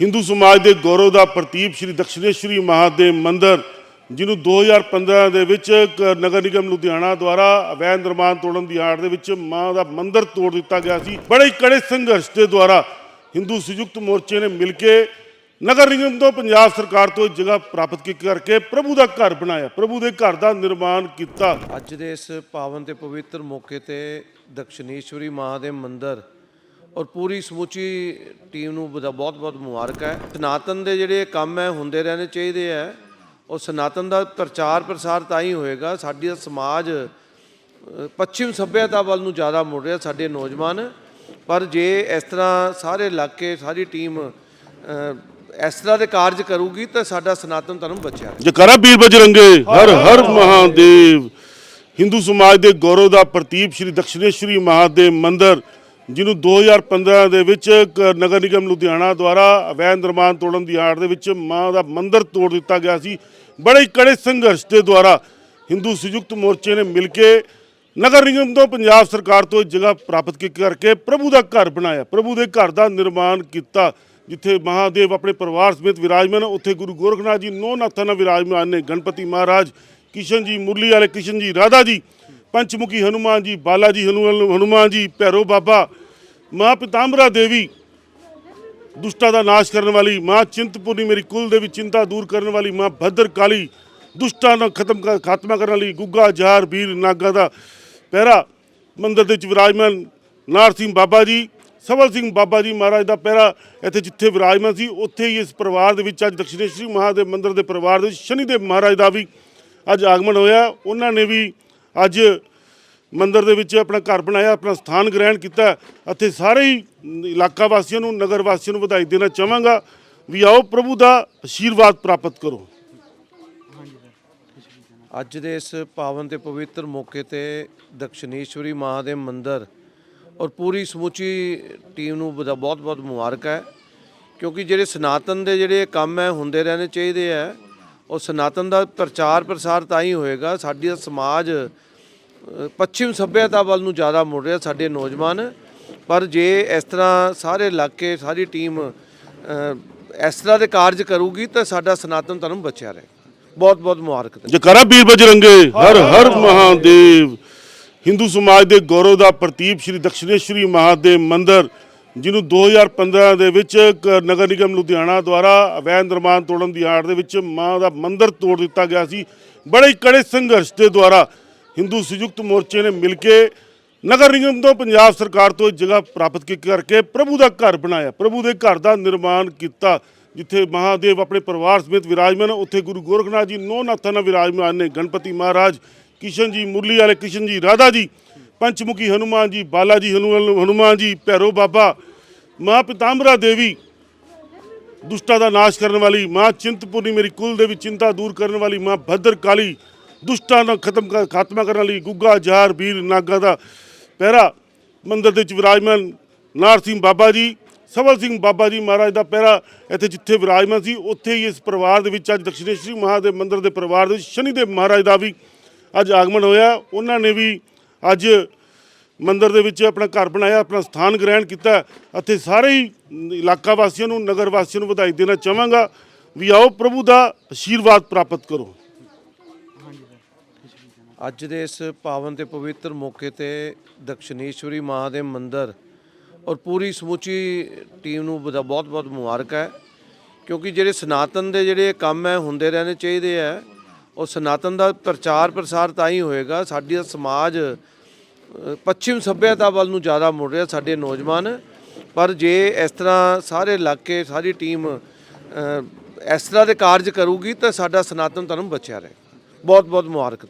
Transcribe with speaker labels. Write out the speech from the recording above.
Speaker 1: ਹਿੰਦੂ ਸਮਾਜ ਦੇ ਗੌਰਵ ਦਾ ਪ੍ਰਤੀਪ ਸ਼੍ਰੀ ਦਕਸ਼ਿਣੇਸ਼ਵਰੀ ਮਹਾਦੇਵ ਮੰਦਿਰ, ਜਿਹਨੂੰ 2015 ਦੇ ਵਿੱਚ ਨਗਰ ਨਿਗਮ ਲੁਧਿਆਣਾ ਦੁਆਰਾ ਅਵੈਧ ਨਿਰਮਾਣ ਤੋੜਨ ਦੀ ਆੜ ਦੇ ਵਿੱਚ ਮਾਂ ਦਾ ਮੰਦਿਰ ਤੋੜ ਦਿੱਤਾ ਗਿਆ ਸੀ। ਬੜੇ ਕੜੇ ਸੰਘਰਸ਼ ਦੇ ਦੁਆਰਾ ਹਿੰਦੂ ਸੰਯੁਕਤ ਮੋਰਚੇ ਨੇ ਮਿਲ ਕੇ ਨਗਰ ਨਿਗਮ ਤੋਂ ਪੰਜਾਬ ਸਰਕਾਰ ਤੋਂ ਜਗ੍ਹਾ ਪ੍ਰਾਪਤ ਕਰਕੇ ਪ੍ਰਭੂ ਦਾ ਘਰ ਬਣਾਇਆ, ਪ੍ਰਭੂ ਦੇ ਘਰ ਦਾ ਨਿਰਮਾਣ ਕੀਤਾ।
Speaker 2: ਅੱਜ ਦੇ ਇਸ ਪਾਵਨ ਤੇ ਪਵਿੱਤਰ ਮੌਕੇ ਤੇ ਦਕਸ਼ਨੀਸ਼ਵਰੀ ਮਾਂ ਦੇ ਮੰਦਿਰ ਔਰ ਪੂਰੀ ਸਮੁੱਚੀ ਟੀਮ ਨੂੰ ਬਹੁਤ ਬਹੁਤ ਮੁਬਾਰਕ ਹੈ। ਸਨਾਤਨ ਦੇ ਜਿਹੜੇ ਕੰਮ ਹੈ ਹੁੰਦੇ ਰਹਿਣੇ ਚਾਹੀਦੇ ਹੈ। ਉਹ ਸਨਾਤਨ ਦਾ ਪ੍ਰਚਾਰ ਪ੍ਰਸਾਰ ਤਾਂ ਹੀ ਹੋਏਗਾ। ਸਾਡੀ ਸਮਾਜ ਪੱਛਮ ਸੱਭਿਅਤਾ ਵੱਲ ਨੂੰ ਜ਼ਿਆਦਾ ਮੁੜ ਰਿਹਾ ਸਾਡੇ ਨੌਜਵਾਨ। ਪਰ ਜੇ ਇਸ ਤਰ੍ਹਾਂ ਸਾਰੇ ਇਲਾਕੇ ਸਾਰੀ ਟੀਮ ਇਸ ਤਰ੍ਹਾਂ ਦੇ ਕਾਰਜ ਕਰੂਗੀ ਤਾਂ ਸਾਡਾ ਸਨਾਤਨ ਧਰਮ ਬਚਿਆ
Speaker 1: ਜਕਾਰਾ ਵੀਰ ਬਜਰੰਗੇ ਹਰ ਹਰ ਮਹਾਦੇਵ ਹਿੰਦੂ ਸਮਾਜ ਦੇ ਗੌਰਵ ਦਾ ਪ੍ਰਤੀਕ ਸ਼੍ਰੀ ਦਕਸ਼ਿਣੇਸ਼ਵਰੀ ਮਹਾਦੇਵ ਮੰਦਿਰ ਜਿਹਨੂੰ 2015 ਦੇ ਵਿੱਚ ਕ- ਨਗਰ ਨਿਗਮ ਲੁਧਿਆਣਾ ਦੁਆਰਾ ਅਵੈਧ ਨਿਰਮਾਣ ਤੋੜਨ ਦੀ ਆੜ ਦੇ ਵਿੱਚ ਮਾਂ ਦਾ ਮੰਦਿਰ ਤੋੜ ਦਿੱਤਾ ਗਿਆ ਸੀ। ਬੜੇ ਕੜੇ ਸੰਘਰਸ਼ ਦੇ ਦੁਆਰਾ ਹਿੰਦੂ ਸੰਯੁਕਤ ਮੋਰਚੇ ਨੇ ਮਿਲ ਕੇ ਨਗਰ ਨਿਗਮ ਤੋਂ ਪੰਜਾਬ ਸਰਕਾਰ ਤੋਂ ਇਹ ਜਗ੍ਹਾ ਪ੍ਰਾਪਤ ਕਰਕੇ ਪ੍ਰਭੂ ਦਾ ਘਰ ਬਣਾਇਆ, ਪ੍ਰਭੂ ਦੇ ਘਰ ਦਾ ਨਿਰਮਾਣ ਕੀਤਾ, ਜਿੱਥੇ ਮਹਾਦੇਵ ਆਪਣੇ ਪਰਿਵਾਰ ਸਮੇਤ ਵਿਰਾਜਮਾਨ, ਉੱਥੇ ਗੁਰੂ ਗੋਰਖਨਾਥ ਜੀ, ਨੌ ਨਾਥਾਂ ਨਾਲ ਵਿਰਾਜਮਾਨ ਨੇ। ਗਣਪਤੀ ਮਹਾਰਾਜ, ਕਿਸ਼ਨ ਜੀ ਮੁਰਲੀ ਵਾਲੇ, ਕਿਸ਼ਨ ਜੀ ਰਾਧਾ ਜੀ, ਪੰਚਮੁਖੀ ਹਨੂਮਾਨ ਜੀ, ਬਾਲਾ ਜੀ ਹਨੂਮਾਨ ਹਨੂਮਾਨ ਜੀ, ਭੈਰੋ ਬਾਬਾ ਮਾਂ ਪਿਤਾੰਬਰਾ ਦੇਵੀ ਦੁਸ਼ਟਾਂ ਦਾ ਨਾਸ਼ ਕਰਨ ਵਾਲੀ ਮਾਂ ਚਿੰਤਪੁਰਨੀ ਮੇਰੀ ਕੁਲ ਵਿੱਚ ਚਿੰਤਾ ਦੂਰ ਕਰਨ ਵਾਲੀ ਮਾਂ ਭਦਰ ਕਾਲੀ ਦੁਸ਼ਟਾਂ ਨੂੰ ਖਤਮ ਕਰ- ਖਾਤਮਾ ਕਰਨ ਵਾਲੀ ਗੁੱਗਾ, ਜਹਾਰ ਵੀਰ ਨਾਗਾ ਦਾ ਪਹਿਰਾ ਮੰਦਰ ਦੇ ਵਿੱਚ ਵਿਰਾਜਮਾਨ ਨਾਰ ਸਿੰਘ ਬਾਬਾ ਜੀ ਸਵਲ ਸਿੰਘ ਬਾਬਾ ਜੀ ਮਹਾਰਾਜ ਦਾ ਪਹਿਰਾ ਇੱਥੇ ਜਿੱਥੇ ਵਿਰਾਜਮਾਨ ਸੀ, ਉੱਥੇ ਹੀ ਇਸ ਪਰਿਵਾਰ ਦੇ ਵਿੱਚ ਅੱਜ ਦਕਸ਼ਿਣੇਸ਼ਵਰੀ ਮਹਾਦੇਵ ਮੰਦਰ ਦੇ ਪਰਿਵਾਰ ਦੇ ਵਿੱਚ ਸ਼ਨੀਦੇਵ ਮਹਾਰਾਜ ਦਾ ਵੀ ਅੱਜ ਆਗਮਨ ਹੋਇਆ। ਉਹਨਾਂ ਨੇ ਵੀ ਅੱਜ ਮੰਦਿਰ ਦੇ ਵਿੱਚ ਆਪਣਾ ਘਰ ਬਣਾਇਆ, ਆਪਣਾ ਸਥਾਨ ਗ੍ਰਹਿਣ ਕੀਤਾ। ਅਤੇ ਸਾਰੇ ਹੀ ਇਲਾਕਾ ਵਾਸੀਆਂ ਨੂੰ, ਨਗਰ ਵਾਸੀਆਂ ਨੂੰ ਵਧਾਈ ਦੇਣਾ ਚਾਹਾਂਗਾ। ਵੀ ਆਓ ਪ੍ਰਭੂ ਦਾ ਆਸ਼ੀਰਵਾਦ ਪ੍ਰਾਪਤ ਕਰੋ।
Speaker 2: ਅੱਜ ਦੇ ਇਸ ਪਾਵਨ ਤੇ ਪਵਿੱਤਰ ਮੌਕੇ ਤੇ ਦਕਸ਼ਿਣੇਸ਼ਵਰੀ ਮਹਾਦੇਵ ਮੰਦਿਰ ਔਰ ਪੂਰੀ ਸਮੁੱਚੀ ਟੀਮ ਨੂੰ ਬਹੁਤ ਬਹੁਤ ਮੁਬਾਰਕ ਹੈ। ਕਿਉਂਕਿ ਜਿਹੜੇ ਸਨਾਤਨ ਦੇ ਜਿਹੜੇ ਕੰਮ ਹੈ, ਹੁੰਦੇ ਰਹਿਣੇ ਚਾਹੀਦੇ ਹੈ। ਉਹ ਸਨਾਤਨ ਦਾ ਪ੍ਰਚਾਰ ਪ੍ਰਸਾਰ ਤਾਂ ਹੀ ਹੋਏਗਾ। ਸਾਡੀ ਸਮਾਜ ਪੱਛਮ ਸੱਭਿਅਤਾ ਵੱਲ ਨੂੰ ਜ਼ਿਆਦਾ ਮੁੜ ਰਿਹਾ ਸਾਡੇ ਨੌਜਵਾਨ। ਪਰ ਜੇ ਇਸ ਤਰ੍ਹਾਂ ਸਾਰੇ ਇਲਾਕੇ ਸਾਰੀ ਟੀਮ ਇਸ ਤਰ੍ਹਾਂ ਦੇ ਕਾਰਜ ਕਰੂਗੀ ਤਾਂ ਸਾਡਾ ਸਨਾਤਨ ਧਰਮ ਬਚਿਆ ਰਹੇ। ਬਹੁਤ ਬਹੁਤ ਮੁਬਾਰਕ
Speaker 1: ਜਕਾਰਾ ਵੀਰ ਬਜਰੰਗੇ ਹਰ ਹਰ ਮਹਾਦੇਵ ਹਿੰਦੂ ਸਮਾਜ ਦੇ ਗੌਰਵ ਦਾ ਪ੍ਰਤੀਕ ਸ਼੍ਰੀ ਦਕਸ਼ਿਣੇਸ਼ਵਰੀ ਮਹਾਦੇਵ ਮੰਦਿਰ ਜਿਹਨੂੰ 2015 ਦੇ ਵਿੱਚ ਨਗਰ ਨਿਗਮ ਲੁਧਿਆਣਾ ਦੁਆਰਾ ਅਵੈਧ ਨਿਰਮਾਣ ਤੋੜਨ ਦੀ ਆੜ ਦੇ ਵਿੱਚ ਮਾਂ ਦਾ ਮੰਦਿਰ ਤੋੜ ਦਿੱਤਾ ਗਿਆ ਸੀ। ਬੜੇ ਕੜੇ ਸੰਘਰਸ਼ ਦੇ ਦੁਆਰਾ ਹਿੰਦੂ ਸੰਯੁਕਤ ਮੋਰਚੇ ਨੇ ਮਿਲ ਕੇ ਨਗਰ ਨਿਗਮ ਤੋਂ ਪੰਜਾਬ ਸਰਕਾਰ ਤੋਂ ਇਹ ਜਗ੍ਹਾ ਪ੍ਰਾਪਤ ਕੀ- ਕਰਕੇ ਪ੍ਰਭੂ ਦਾ ਘਰ ਬਣਾਇਆ, ਪ੍ਰਭੂ ਦੇ ਘਰ ਦਾ ਨਿਰਮਾਣ ਕੀਤਾ, ਜਿੱਥੇ ਮਹਾਦੇਵ ਆਪਣੇ ਪਰਿਵਾਰ ਸਮੇਤ ਵਿਰਾਜਮਾਨ, ਉੱਥੇ ਗੁਰੂ ਗੋਰਖਨਾਥ ਜੀ, ਨੌ ਨਾਥਾਂ ਨਾਲ ਵਿਰਾਜਮਾਨ ਨੇ, ਗਣਪਤੀ ਮਹਾਰਾਜ, ਕਿਸ਼ਨ ਜੀ ਮੁਰਲੀ ਵਾਲੇ, ਕਿਸ਼ਨ ਜੀ ਰਾਧਾ ਜੀ, ਪੰਚਮੁਖੀ ਹਨੂਮਾਨ ਜੀ, ਬਾਲਾ ਜੀ ਹਨੂਮਾਨ ਹਨੂਮਾਨ ਜੀ, ਭੈਰੋ ਬਾਬਾ, ਮਾਂ ਪਿਤਾੰਬਰਾ ਦੇਵੀ, ਦੁਸ਼ਟਾਂ ਦਾ ਨਾਸ਼ ਕਰਨ ਵਾਲੀ ਮਾਂ ਚਿੰਤਪੁਰਨੀ, ਮੇਰੀ ਕੁਲ ਵਿੱਚ ਚਿੰਤਾ ਦੂਰ ਕਰਨ ਵਾਲੀ ਮਾਂ ਭਦਰ ਕਾਲੀ ਦੁਸ਼ਟਾਂ ਦਾ ਖਤਮ ਕਰ- ਖਾਤਮਾ ਕਰਨ ਲਈ ਗੁੱਗਾ, ਜਹਾਰ ਵੀਰ ਨਾਗਾ ਦਾ ਪਹਿਰਾ ਮੰਦਰ ਦੇ ਵਿੱਚ ਵਿਰਾਜਮਾਨ ਨਾਰ ਸਿੰਘ ਬਾਬਾ ਜੀ ਸਵਲ ਸਿੰਘ ਬਾਬਾ ਜੀ ਮਹਾਰਾਜ ਦਾ ਪਹਿਰਾ ਇੱਥੇ ਜਿੱਥੇ ਵਿਰਾਜਮਾਨ ਸੀ, ਉੱਥੇ ਹੀ ਇਸ ਪਰਿਵਾਰ ਦੇ ਵਿੱਚ ਅੱਜ ਦਕਸ਼ਿਣੇਸ਼ਵਰੀ ਮਹਾਦੇਵ ਮੰਦਰ ਦੇ ਪਰਿਵਾਰ ਦੇ ਵਿੱਚ ਸ਼ਨੀਦੇਵ ਮਹਾਰਾਜ ਦਾ ਵੀ ਅੱਜ ਆਗਮਨ ਹੋਇਆ। ਉਹਨਾਂ ਨੇ ਵੀ ਅੱਜ ਮੰਦਰ ਦੇ ਵਿੱਚ ਆਪਣਾ ਘਰ ਬਣਾਇਆ, ਆਪਣਾ ਸਥਾਨ ਗ੍ਰਹਿਣ ਕੀਤਾ। ਅਤੇ ਸਾਰੇ ਹੀ ਇਲਾਕਾ ਵਾਸੀਆਂ ਨੂੰ, ਨਗਰ ਵਾਸੀਆਂ ਨੂੰ ਵਧਾਈ ਦੇਣਾ ਚਾਹਾਂਗਾ ਵੀ ਆਓ ਪ੍ਰਭੂ ਦਾ ਆਸ਼ੀਰਵਾਦ ਪ੍ਰਾਪਤ ਕਰੋ।
Speaker 2: ਅੱਜ ਦੇ ਇਸ ਪਾਵਨ ਤੇ ਪਵਿੱਤਰ ਮੌਕੇ ਤੇ ਦਕਸ਼ਿਣੇਸ਼ਵਰੀ ਮਹਾਦੇਵ ਮੰਦਿਰ ਔਰ ਪੂਰੀ ਸਮੁੱਚੀ ਟੀਮ ਨੂੰ ਬਹੁਤ ਬਹੁਤ ਮੁਬਾਰਕ ਹੈ। ਕਿਉਂਕਿ ਜਿਹੜੇ ਸਨਾਤਨ ਦੇ ਜਿਹੜੇ ਕੰਮ ਹੈ ਹੁੰਦੇ ਰਹਿਣੇ ਚਾਹੀਦੇ ਹੈ। ਔਰ ਸਨਾਤਨ ਦਾ ਪ੍ਰਚਾਰ ਪ੍ਰਸਾਰ ਤਾਂ ਹੀ ਹੋਏਗਾ। ਸਾਡੀ ਸਮਾਜ ਅ, ਪੱਛਮ ਸੱਭਿਅਤਾ ਵੱਲ ਨੂੰ ਜ਼ਿਆਦਾ ਮੁੜ ਰਿਹਾ ਸਾਡੇ ਨੌਜਵਾਨ। ਪਰ ਜੇ ਇਸ ਤਰ੍ਹਾਂ ਸਾਰੇ ਇਲਾਕੇ ਸਾਰੀ ਟੀਮ ਇਸ ਤਰ੍ਹਾਂ ਦੇ ਕਾਰਜ ਕਰੂਗੀ ਤਾਂ ਸਾਡਾ ਸਨਾਤਨ ਧਰਮ ਬਚਿਆ ਰਹੇ। ਬਹੁਤ ਬਹੁਤ ਮੁਬਾਰਕ